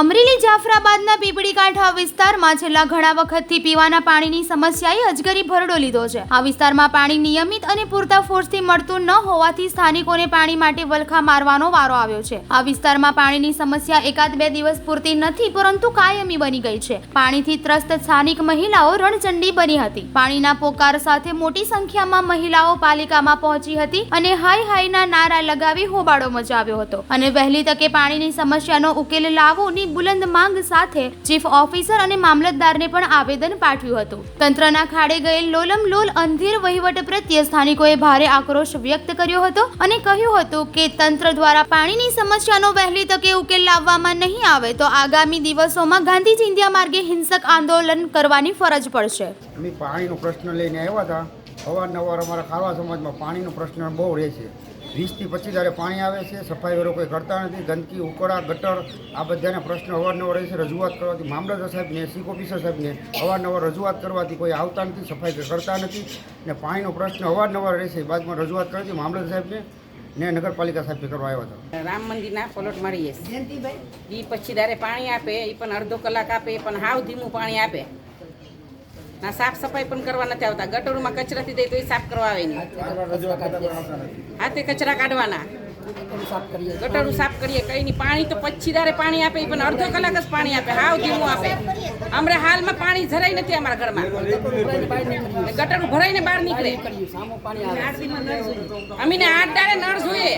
અમરેલી જાફરાબાદના પીપળી કાંઠા વિસ્તારમાં છેલ્લા ઘણા વખતથી પીવાના પાણીની સમસ્યાએ અજગરી ભરડો લીધો છે. આ વિસ્તારમાં પાણી નિયમિત અને પૂરતા ફોર્સથી મળતું ન હોવાથી સ્થાનિકોને પાણી માટે વલખા મારવાનો વારો આવ્યો છે. આ વિસ્તારમાં પાણીની સમસ્યા એકાદ બે દિવસ પૂરતી નથી, પરંતુ કાયમી બની ગઈ છે. પાણીથી ત્રસ્ત સ્થાનિક મહિલાઓ રણચંડી બની હતી. પાણીના પોકાર સાથે મોટી સંખ્યામાં મહિલાઓ પાલિકામાં પહોંચી હતી અને હાય હાયના નારા લગાવી હોબાળો મચાવ્યો હતો. અને વહેલી તકે પાણીની સમસ્યાનો ઉકેલ લાવોની બુલંદ માંગ સાથે ચીફ ઓફિસર અને મામલતદારને પણ આવેદન પાઠવ્યું હતું. તંત્રના ખાડે ગયેલ લોલમ લોલ અંધેર વહીવટ પ્રત્યે સ્થાનિકોએ ભારે આક્રોશ વ્યક્ત કર્યો હતો અને કહ્યું હતું કે તંત્ર દ્વારા પાણીની સમસ્યાનો વહેલી તકે ઉકેલ લાવવામાં નહીં આવે તો આગામી દિવસોમાં ગાંધી ચિંધ્યા માર્ગે હિંસક આંદોલન કરવાની ફરજ પડશે. પાણીનો પ્રશ્ન લઈને આવ્યા હતા. અવારનવાર અમારા ખારવા સમાજમાં પાણીનો પ્રશ્ન બહુ રહે છે. વીસથી પચીસ હજારે પાણી આવે છે સફાઈ વેરો કોઈ કરતા નથી ગંદકી ઉકળા ગટર આ બધાના પ્રશ્ન અવારનવાર રહે છે રજૂઆત કરવાથી મામલતદાર સાહેબને ચીફ ઓફિસર સાહેબને અવારનવાર રજૂઆત કરવાથી કોઈ આવતા નથી સફાઈ કોઈ કરતા નથી ને પાણીનો પ્રશ્ન અવારનવાર રહે છે બાદમાં રજૂઆત કરવાથી મામલતદાર સાહેબને ને નગરપાલિકા સાહેબ કરવા આવ્યો હતો. રામ મંદિરના પલોટ મારીએ. એ પછી દારે પાણી આપે એ પણ અડધો કલાક આપે એ પણ હાવ ધીમું પાણી આપે. ના સાફ સફાઈ પણ કરવા નથી આવતા. ગટરોમાં કચરાથી દે તો એ સાફ કરવા આવે નહીં. હાથે કચરા કાઢવાના. ગટરું સાફ કરીએ. કઈ નહીં. પાણી તો પછી દારે પાણી આપે પણ અડધો કલાક જ પાણી આપે. હાવ ધીમું આપે. હમણાં હાલમાં પાણી જરાય નથી અમારા ઘરમાં. ગટરું ભરાઈને બહાર નીકળે. અમીને આઠ દાડે નળ જોઈએ.